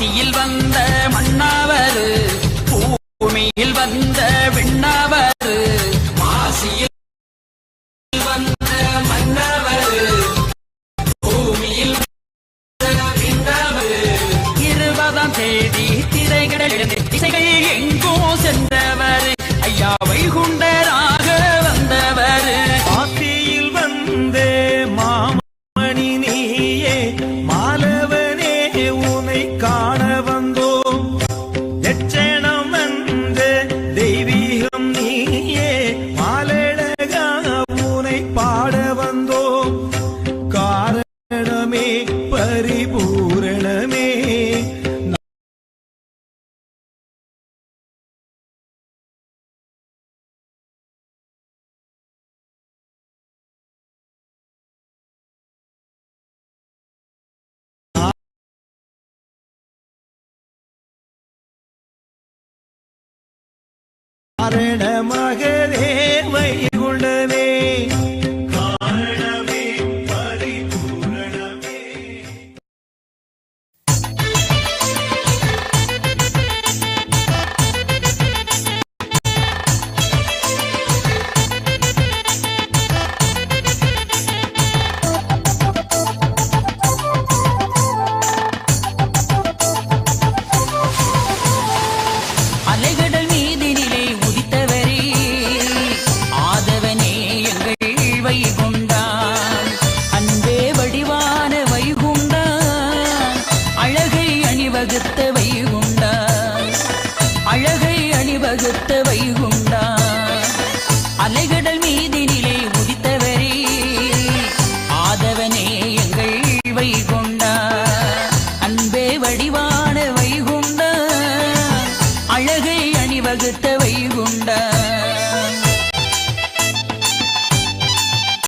மாசியில் வந்த மன்னவர் பூமியில் வந்த விண்ணவர் மாசியில் வந்த மன்னவர் பூமியில் இருபதாம் தேதி திரைகளில் திசைகள் எங்கோ சென்றவர் ஐயாவை குண்டராக வந்தவர். ஆத்தியில் வந்தே காரண அணிவகுத்த வைகுண்டா அழகை அணிவகுத்த வைகுண்டா? அலைகடல்